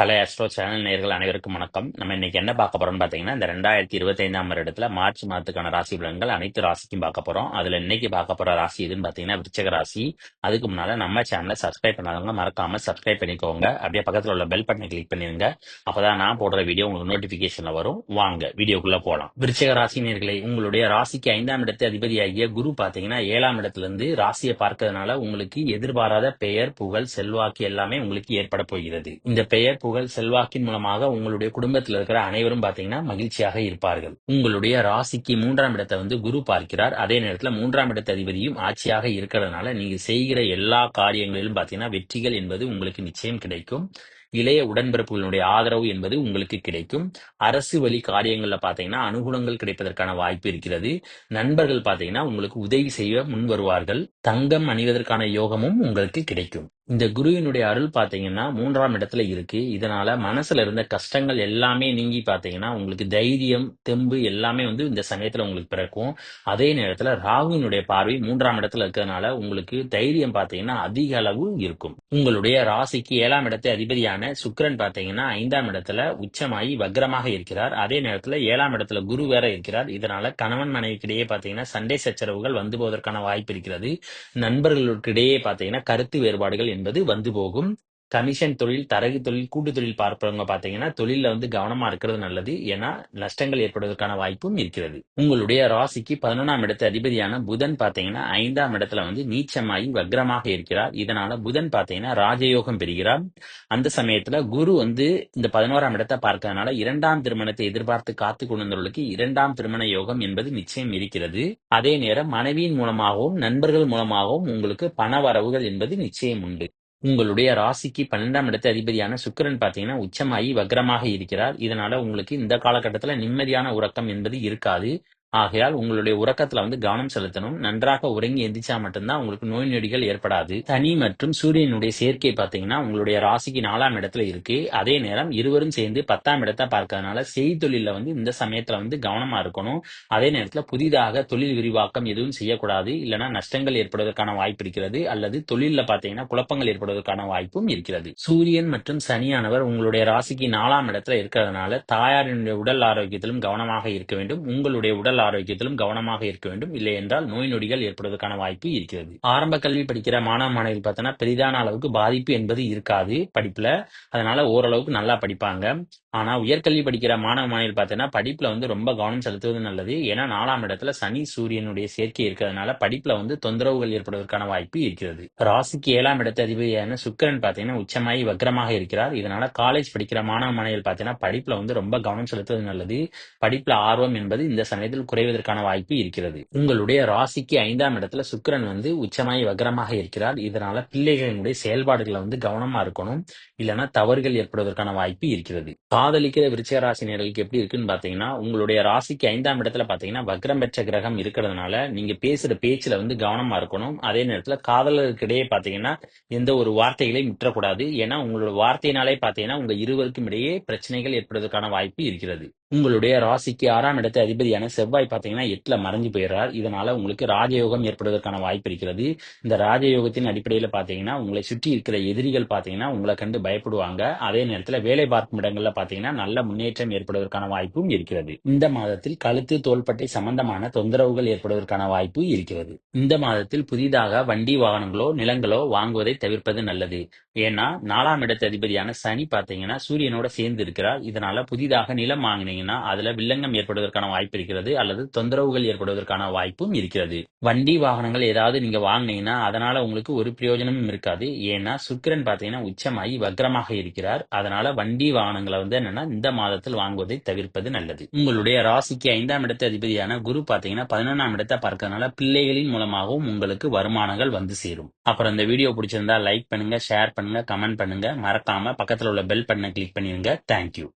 கலை astro channel நேர்கள் அனைவருக்கும் வணக்கம். நம்ம இன்னைக்கு என்ன பார்க்க போறோம்னு பாத்தீங்கன்னா இந்த ரெண்டாயிரத்தி இருபத்தி ஐந்தாம் வருடத்துல மார்ச் மாதத்துக்கான ராசி பலன்கள் அனைத்து ராசிக்கும் பார்க்க போறோம். அதுல இன்னைக்கு பார்க்க போற ராசி எதுன்னு பாத்தீங்கன்னா விருச்சக ராசி. அதுக்கு முன்னால நம்ம சேனலை சப்ஸ்கிரைப் பண்ணாதவங்க மறக்காம சப்ஸ்கிரைப் பண்ணிக்கோங்க. அப்படியே பக்கத்துல உள்ள பெல் பட்டனை கிளிக் பண்ணிருங்க அப்பதான் நான் போடுற வீடியோ உங்களுக்கு நோட்டிபிகேஷன்ல வரும். வாங்க வீடியோக்குள்ள போலாம். விருச்சக ராசி நேர்களை உங்களுடைய ராசிக்கு ஐந்தாம் இடத்து அதிபதியாகிய குரு பாத்தீங்கன்னா ஏழாம் இடத்துல இருந்து ராசியை பார்க்கறதுனால உங்களுக்கு எதிர்பாராத பெயர் புகழ் செல்வாக்கு எல்லாமே உங்களுக்கு ஏற்பட போகிறது. இந்த பெயர் புகழ் செல்வாக்கின் மூலமாக உங்களுடைய குடும்பத்தில் இருக்கிற அனைவரும் பாத்தீங்கன்னா மகிழ்ச்சியாக இருப்பார்கள். உங்களுடைய ராசிக்கு மூன்றாம் இடத்தை வந்து குரு பார்க்கிறார். அதே நேரத்தில் மூன்றாம் இடத்த அதிபதியும் ஆட்சியாக இருக்கிறதுனால நீங்க செய்கிற எல்லா காரியங்களிலும் பாத்தீங்கன்னா வெற்றிகள் என்பது உங்களுக்கு நிச்சயம் கிடைக்கும். இளைய உடன்பிறப்புகளுடைய ஆதரவு என்பது உங்களுக்கு கிடைக்கும். அரசு வழி காரியங்கள்ல பாத்தீங்கன்னா அனுகூலங்கள் கிடைப்பதற்கான வாய்ப்பு இருக்கிறது. நண்பர்கள் பாத்தீங்கன்னா உங்களுக்கு உதவி செய்ய முன் வருவார்கள். தங்கம் அணிவதற்கான யோகமும் உங்களுக்கு கிடைக்கும். இந்த குருவினுடைய அருள் பாத்தீங்கன்னா மூன்றாம் இடத்துல இருக்கு. இதனால மனசுல இருந்த கஷ்டங்கள் எல்லாமே நீங்கி பாத்தீங்கன்னா உங்களுக்கு தைரியம் தெம்பு எல்லாமே வந்து இந்த சமயத்துல உங்களுக்கு பிறக்கும். அதே நேரத்துல ராகுவினுடைய பார்வை மூன்றாம் இடத்துல இருக்கிறதுனால உங்களுக்கு தைரியம் பாத்தீங்கன்னா அதிக அளவு இருக்கும். உங்களுடைய ராசிக்கு ஏழாம் இடத்தை அதிபதியான சுக்கிரன் பாத்தீங்கன்னா ஐந்தாம் இடத்துல உச்சமாயி வக்ரமாக இருக்கிறார். அதே நேரத்துல ஏழாம் இடத்துல குரு வேற இருக்கிறார். இதனால கணவன் மனைவிக்கிடையே பாத்தீங்கன்னா சண்டை சச்சரவுகள் வந்து போவதற்கான வாய்ப்பு இருக்கிறது. நண்பர்களுக்கிடையே பாத்தீங்கன்னா கருத்து வேறுபாடுகள் என்பது வந்து போகும். கமிஷன் தொழில் தரகு தொழில் கூட்டு தொழில் பார்ப்பவங்க பாத்தீங்கன்னா தொழில வந்து கவனமா இருக்கிறது நல்லது. ஏன்னா நஷ்டங்கள் ஏற்படுவதற்கான வாய்ப்பும் இருக்கிறது. உங்களுடைய ராசிக்கு பதினொன்றாம் இடத்து அதிபதியான புதன் பாத்தீங்கன்னா ஐந்தாம் இடத்துல வந்து நீச்சமாகி வக்ரமாக இருக்கிறார். இதனால புதன் பாத்தீங்கன்னா ராஜயோகம் பெறுகிறார். அந்த சமயத்துல குரு வந்து இந்த பதினோராம் இடத்தை பார்க்கறதுனால இரண்டாம் திருமணத்தை எதிர்பார்த்து காத்து கொண்டிருந்தவர்களுக்கு இரண்டாம் திருமண யோகம் என்பது நிச்சயம் இருக்கிறது. அதே நேரம் மனைவியின் மூலமாகவும் நண்பர்கள் மூலமாகவும் உங்களுக்கு பண வரவுகள் என்பது நிச்சயம் உண்டு. உங்களுடைய ராசிக்கு பன்னெண்டாம் இடத்து அதிபதியான சுக்கிரன் பாத்தீங்கன்னா உச்சமாகி வக்ரமாக இருக்கிறார். இதனால உங்களுக்கு இந்த காலகட்டத்துல நிம்மதியான உறக்கம் என்பது இருக்காது. ஆகையால் உங்களுடைய உறக்கத்துல வந்து கவனம் செலுத்தணும். நன்றாக உறங்கி எந்திரிச்சா மட்டும்தான் உங்களுக்கு நோய் நொடிகள் ஏற்படாது. சனி மற்றும் சூரியனுடைய சேர்க்கை பாத்தீங்கன்னா உங்களுடைய ராசிக்கு நாலாம் இடத்துல இருக்கு. அதே நேரம் இருவரும் சேர்ந்து பத்தாம் இடத்தை பார்க்கறதுனால செய்தொழில வந்து இந்த சமயத்துல வந்து கவனமா இருக்கணும். அதே நேரத்துல புதிதாக தொழில் விரிவாக்கம் எதுவும் செய்யக்கூடாது. இல்லைன்னா நஷ்டங்கள் ஏற்படுவதற்கான வாய்ப்பு இருக்கிறது. அல்லது தொழில பாத்தீங்கன்னா குழப்பங்கள் ஏற்படுவதற்கான வாய்ப்பும் இருக்கிறது. சூரியன் மற்றும் சனியானவர் உங்களுடைய ராசிக்கு நாலாம் இடத்துல இருக்கிறதுனால தாயாரினுடைய உடல் ஆரோக்கியத்திலும் கவனமாக இருக்க வேண்டும். உங்களுடைய உடல் ஆரோக்கியத்திலும் கவனமாக இருக்க வேண்டும். இல்லை என்றால் நோய் நொடிகள் ஏற்படுவதற்கான வாய்ப்பு இருக்கிறது. ஆரம்ப கல்வி படிக்கிற மாணவ மாணவிகள் பார்த்தோன்னா பெரிதான அளவுக்கு பாதிப்பு என்பது இருக்காது படிப்புல. அதனால ஓரளவுக்கு நல்லா படிப்பாங்க. ஆனா உயர்கல்வி படிக்கிற மாணவ மாணவிகள் பார்த்தீங்கன்னா படிப்புல வந்து ரொம்ப கவனம் செலுத்துவது நல்லது. ஏன்னா நாலாம் இடத்துல சனி சூரியனுடைய சேர்க்கை இருக்கிறதுனால படிப்புல வந்து தொந்தரவுகள் ஏற்படுவதற்கான வாய்ப்பு இருக்கிறது. ராசிக்கு ஏழாம் இடத்த அதிபதியான சுக்கரன் பாத்தீங்கன்னா உச்சமாயி வக்ரமாக இருக்கிறார். இதனால காலேஜ் படிக்கிற மாணவ மாணவிகள் பாத்தீங்கன்னா படிப்புல வந்து ரொம்ப கவனம் செலுத்துவது நல்லது. படிப்புல ஆர்வம் என்பது இந்த சமயத்தில் குறைவதற்கான வாய்ப்பு இருக்கிறது. உங்களுடைய ராசிக்கு ஐந்தாம் இடத்துல சுக்கரன் வந்து உச்சமாய் வகரமாக இருக்கிறார். இதனால பிள்ளைகளினுடைய செயல்பாடுகளை வந்து கவனமா இருக்கணும். இல்லைன்னா தவறுகள் ஏற்படுவதற்கான வாய்ப்பு இருக்கிறது. காதலிக்கிற விருச்சக ராசி நேர்களுக்கு எப்படி இருக்குன்னு பாத்தீங்கன்னா உங்களுடைய ராசிக்கு ஐந்தாம் இடத்துல பாத்தீங்கன்னா வக்ரம் பெற்ற கிரகம் இருக்கிறதுனால நீங்க பேசுற பேச்சுல வந்து கவனமா இருக்கணும். அதே நேரத்துல காதலருக்கிடையே பாத்தீங்கன்னா எந்த ஒரு வார்த்தைகளையும் விட்டுறக்கூடாது. ஏன்னா உங்களோட வார்த்தையினாலே பாத்தீங்கன்னா உங்க இருவருக்கும் இடையே பிரச்சனைகள் ஏற்படுவதற்கான வாய்ப்பு இருக்கிறது. உங்களுடைய ராசிக்கு ஆறாம் இடத்து அதிபதியான செவ்வாய் பார்த்தீங்கன்னா எட்டுல மறைஞ்சு போயிடுறார். இதனால உங்களுக்கு ராஜயோகம் ஏற்படுவதற்கான வாய்ப்பு இருக்கிறது. இந்த ராஜயோகத்தின் அடிப்படையில் பார்த்தீங்கன்னா உங்களை சுற்றி இருக்கிற எதிரிகள் பார்த்தீங்கன்னா உங்களை கண்டு பயப்படுவாங்க. அதே நேரத்தில் வேலை பார்க்கும் இடங்கள்ல பார்த்தீங்கன்னா நல்ல முன்னேற்றம் ஏற்படுவதற்கான வாய்ப்பும் இருக்கிறது. இந்த மாதத்தில் கழுத்து தோள்பட்டை சம்பந்தமான தொந்தரவுகள் ஏற்படுவதற்கான வாய்ப்பு இருக்கிறது. இந்த மாதத்தில் புதிதாக வண்டி வாகனங்களோ நிலங்களோ வாங்குவதை தவிர்ப்பது நல்லது. ஏன்னா நாலாம் இடத்து அதிபதியான சனி பார்த்தீங்கன்னா சூரியனோட சேர்ந்து இருக்கிறார். இதனால புதிதாக நிலம் பார்த்தீங்கன்னா அதுல வில்லங்கம் ஏற்படுவதற்கான வாய்ப்பு இருக்கிறது அல்லது தொந்தரவுகள் ஏற்படுவதற்கான வாய்ப்பும் இருக்கிறது. வண்டி வாகனங்கள் ஏதாவது நீங்க வாங்கினீங்கன்னா அதனால உங்களுக்கு ஒரு பிரயோஜனமும் இருக்காது. ஏன்னா சுக்கிரன் பாத்தீங்கன்னா உச்சமாகி வக்ரமாக இருக்கிறார். அதனால வண்டி வாகனங்களை வந்து என்னன்னா இந்த மாதத்தில் வாங்குவதை தவிர்ப்பது நல்லது. உங்களுடைய ராசிக்கு ஐந்தாம் இடத்து அதிபதியான குரு பாத்தீங்கன்னா பதினொன்றாம் இடத்தை பார்க்கறதுனால பிள்ளைகளின் மூலமாகவும் உங்களுக்கு வருமானங்கள் வந்து சேரும். அப்புறம் இந்த வீடியோ பிடிச்சிருந்தா லைக் பண்ணுங்க ஷேர் பண்ணுங்க கமெண்ட் பண்ணுங்க. மறக்காம பக்கத்துல உள்ள பெல் பட்டனை கிளிக் பண்ணிருங்க. தேங்க்யூ